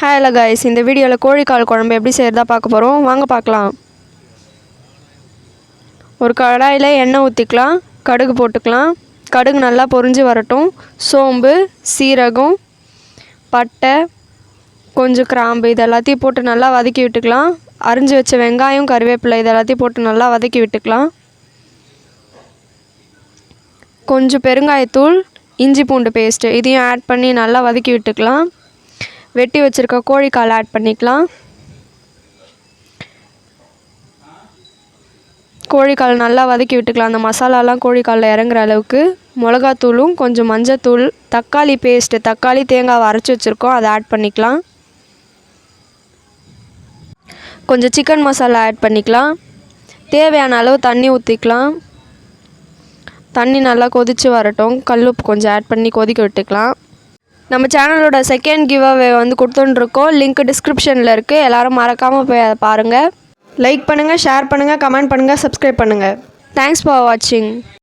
Hello guys இந்த வீடியோவில் கோழிக்கால் குழம்பு எப்படி செய்கிறதா பார்க்க போகிறோம் வாங்க பார்க்கலாம். ஒரு கடாயில் எண்ணெய் ஊற்றிக்கலாம் கடுகு போட்டுக்கலாம். கடுகு நல்லா பொரிஞ்சு வரட்டும். சோம்பு சீரகம் பட்டை கொஞ்சம் கிராம்பு இது எல்லாத்தையும் போட்டு நல்லா வதக்கி விட்டுக்கலாம். அரிஞ்சு வச்ச வெங்காயம் கருவேப்பிலை இது எல்லாத்தையும் போட்டு நல்லா வதக்கி விட்டுக்கலாம். கொஞ்சம் பெருங்காயத்தூள் இஞ்சி பூண்டு பேஸ்ட்டு இதையும் ஆட் பண்ணி நல்லா வதக்கி விட்டுக்கலாம். வெட்டி வச்சுருக்க கோழிக்கால் ஆட் பண்ணிக்கலாம். கோழிக்கால் நல்லா வதக்கி விட்டுக்கலாம். அந்த மசாலாலாம் கோழிக்காலில் இறங்குற அளவுக்கு. மிளகாத்தூளும் கொஞ்சம் மஞ்சத்தூள் தக்காளி பேஸ்ட்டு தக்காளி தேங்காவை அரைச்சி வச்சுருக்கோம். அதை ஆட் பண்ணிக்கலாம். கொஞ்சம் சிக்கன் மசாலா ஆட் பண்ணிக்கலாம். தேவையான அளவு தண்ணி ஊற்றிக்கலாம் தண்ணி நல்லா கொதித்து வரட்டும். கல் உப்பு கொஞ்சம் ஆட் பண்ணி கொதிக்க விட்டுக்கலாம். நம்ம சேனலோட செகண்ட் கிவ் அவே வந்து கொடுத்துட்டுருக்கோம். லிங்க் டிஸ்கிரிப்ஷனில் இருக்குது எல்லோரும் மறக்காமல் போய் அதை பாருங்கள் லைக் பண்ணுங்கள் ஷேர் பண்ணுங்கள் கமெண்ட் பண்ணுங்கள் சப்ஸ்கிரைப் பண்ணுங்கள் தேங்க்ஸ் ஃபார் வாட்சிங்